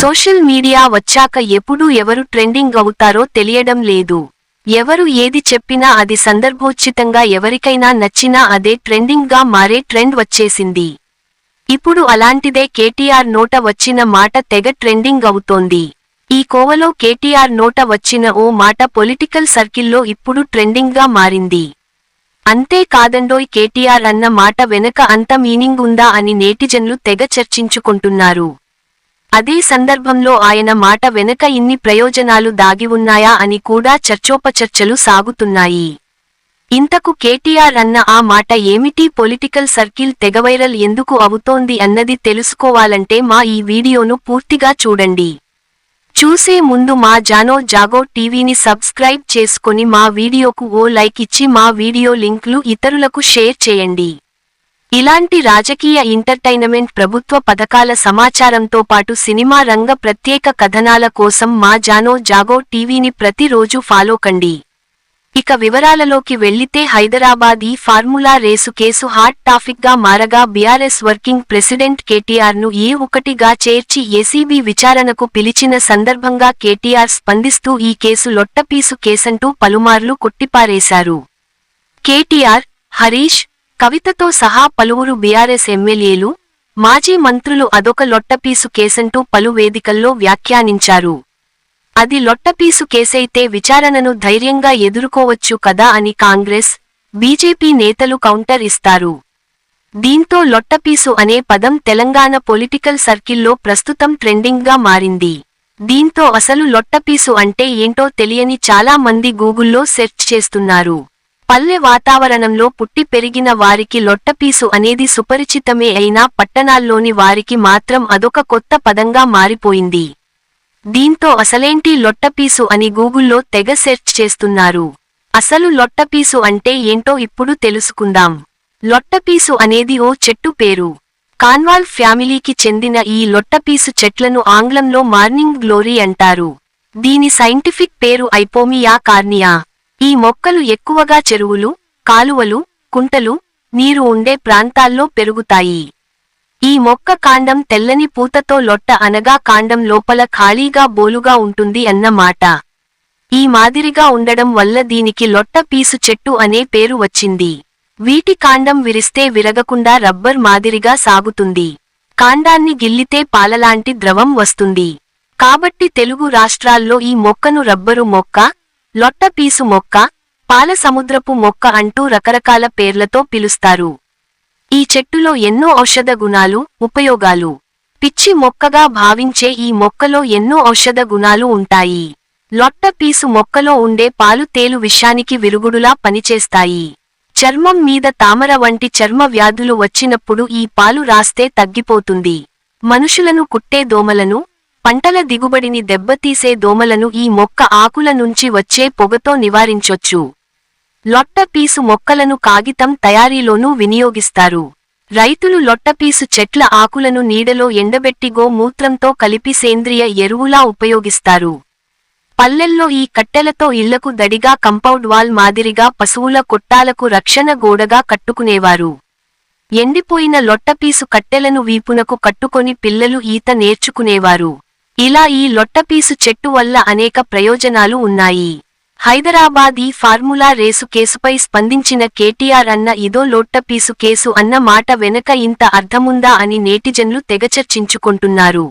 Social media వచ్చాక ఎప్పుడు ఎవరు ట్రెండింగ్ అవుతారో తెలియడం లేదు. ఎవరు ఏది చెప్పినా అది సందర్భోచితంగా ఎవరికైనా నచ్చినా అదే ట్రెండింగ్గా మారే ట్రెండ్ వచ్చేసింది. ఇప్పుడు అలాంటిదే కేటీఆర్ నోట వచ్చిన మాట తెగ ట్రెండింగ్ అవుతోంది. ఈ కోవలో కేటీఆర్ నోట వచ్చిన ఓ మాట పొలిటికల్ సర్కిల్లో ఇప్పుడు ట్రెండింగ్గా మారింది. అంతే కాదండోయ్ కేటీఆర్ అన్న మాట వెనక అంత మీనింగ్ ఉందా అని నేటిజన్లు తెగ చర్చించుకుంటున్నారు. అదే సందర్భంలో ఆయన మాట వెనక ఇన్ని ప్రయోజనాలు దాగి ఉన్నాయా అని కూడా చర్చోపచర్చలు సాగుతున్నాయి. ఇంతకు కేటీఆర్ అన్న ఆ మాట ఏమిటి? పొలిటికల్ సర్కిల్ తెగవైరల్ ఎందుకు అవుతోంది అన్నది తెలుసుకోవాలంటే మా ఈ వీడియోను పూర్తిగా చూడండి. చూసే ముందు మా జానో జాగో టీవీని సబ్స్క్రైబ్ చేసుకొని మా వీడియోకు ఓ లైక్ ఇచ్చి మా వీడియో లింక్లు ఇతరులకు షేర్ చేయండి. ఇలాంటి రాజకీయ ఎంటర్టైనమెంట్ ప్రభుత్వ పథకాల సమాచారంతో పాటు సినిమా రంగ ప్రత్యేక కథనాల కోసం మా జానో జాగో టీవీని ప్రతిరోజు ఫాలో కండి. ఇక వివరాలలోకి వెళ్ళితే హైదరాబాద్ ఈ ఫార్ములా రేసు కేసు హాట్ టాపిక్గా మారగా బీఆర్ఎస్ వర్కింగ్ ప్రెసిడెంట్ కేటీఆర్ను ఏ ఒకటిగా చేర్చి ఏసీబీ విచారణకు పిలిచిన సందర్భంగా కేటీఆర్ స్పందిస్తూ ఈ కేసు లొట్టపీసు కేసంటూ పలుమార్లు కొట్టిపారేశారు. కేటీఆర్ హరీష్ కవితతో సహా పలువురు బీఆర్ఎస్ ఎమ్మెల్యేలు మాజీ మంత్రులు అదొక లొట్టపీసు కేసంటూ పలు వేదికల్లో వ్యాఖ్యానించారు. అది లొట్టపీసు కేసైతే విచారణను ధైర్యంగా ఎదుర్కోవచ్చు కదా అని కాంగ్రెస్ బీజేపీ నేతలు కౌంటర్ ఇస్తారు. దీంతో లొట్టపీసు అనే పదం తెలంగాణ పొలిటికల్ సర్కిల్లో ప్రస్తుతం ట్రెండింగ్గా మారింది. దీంతో అసలు లొట్టపీసు అంటే ఏంటో తెలియని చాలా మంది గూగుల్లో సెర్చ్ చేస్తున్నారు. పల్లె వాతావరణంలో పుట్టి పెరిగిన వారికి లొట్టపీసు అనేది సుపరిచితమే అయినా పట్టణాల్లోని వారికి మాత్రం అదొక కొత్త పదంగా మారిపోయింది. దీంతో అసలేంటి లొట్టపీసు అని గూగుల్లో తెగ సెర్చ్ చేస్తున్నారు. అసలు లొట్టపీసు అంటే ఏంటో ఇప్పుడు తెలుసుకుందాం. లొట్టపీసు అనేది ఓ చెట్టు పేరు. కాన్వాల్ ఫ్యామిలీకి చెందిన ఈ లొట్టపీసు చెట్లను ఆంగ్లంలో మార్నింగ్ గ్లోరీ అంటారు. దీని సైంటిఫిక్ పేరు ఐపోమియా కార్నియా. ఈ మొక్కలు ఎక్కువగా చెరువులు కాలువలు కుంటలు నీరు ఉండే ప్రాంతాల్లో పెరుగుతాయి. ఈ మొక్క కాండం తెల్లని పూతతో లొట్ట అనగా కాండం లోపల ఖాళీగా బోలుగా ఉంటుంది అన్నమాట. ఈ మాదిరిగా ఉండడం వల్ల దీనికి లొట్ట పీసు చెట్టు అనే పేరు వచ్చింది. వీటి కాండం విరిస్తే విరగకుండా రబ్బర్ మాదిరిగా సాగుతుంది. కాండాన్ని గిల్లితే పాలలాంటి ద్రవం వస్తుంది. కాబట్టి తెలుగు రాష్ట్రాల్లో ఈ మొక్కను రబ్బరు మొక్క లొట్టపీసు మొక్క పాల సముద్రపు మొక్క అంటూ రకరకాల పేర్లతో పిలుస్తారు. ఈ చెట్టులో ఎన్నో ఔషధ గుణాలు ఉపయోగాలు. పిచ్చి మొక్కగా భావించే ఈ మొక్కలో ఎన్నో ఔషధ గుణాలు ఉంటాయి. లొట్టపీసు మొక్కలో ఉండే పాలు తేలు విషానికి విరుగుడులా పనిచేస్తాయి. చర్మం మీద తామర వంటి చర్మ వ్యాధులు వచ్చినప్పుడు ఈ పాలు రాస్తే తగ్గిపోతుంది. మనుషులను కుట్టే దోమలను పంటల దిగుబడిని దెబ్బతీసే దోమలను ఈ మొక్క ఆకుల నుంచి వచ్చే పొగతో నివారించొచ్చు. లొట్టపీసు మొక్కలను కాగితం తయారీలోనూ వినియోగిస్తారు. రైతులు లొట్టపీసు చెట్ల ఆకులను నీడలో ఎండబెట్టిగో మూత్రంతో కలిపి సేంద్రియ ఎరువులా ఉపయోగిస్తారు. పల్లెల్లో ఈ కట్టెలతో ఇళ్ళకు దడిగా కంపౌండ్ వాల్ మాదిరిగా పశువుల కొట్టాలకు రక్షణ గోడగా కట్టుకునేవారు. ఎండిపోయిన లొట్టపీసు కట్టెలను వీపునకు కట్టుకొని పిల్లలు ఈత నేర్చుకునేవారు. ఇలా ఈ లొట్టపీసు చెట్టు వల్ల అనేక ప్రయోజనాలు ఉన్నాయి. హైదరాబాద్ ఈ ఫార్ములా రేసు కేసుపై స్పందించిన కేటీఆర్ అన్న ఇదో లొట్టపీసు కేసు అన్న మాట వెనక ఇంత అర్థముందా అని నేటిజన్లు తెగచర్చించుకుంటున్నారు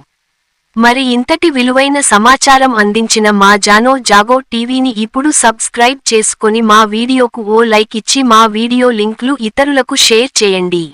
మరి ఇంతటి విలువైన సమాచారం అందించిన మా జానో జాగో టీవీని ఇప్పుడు సబ్స్క్రైబ్ చేసుకొని మా వీడియోకు ఓ లైక్ ఇచ్చి మా వీడియో లింక్లు ఇతరులకు షేర్ చేయండి.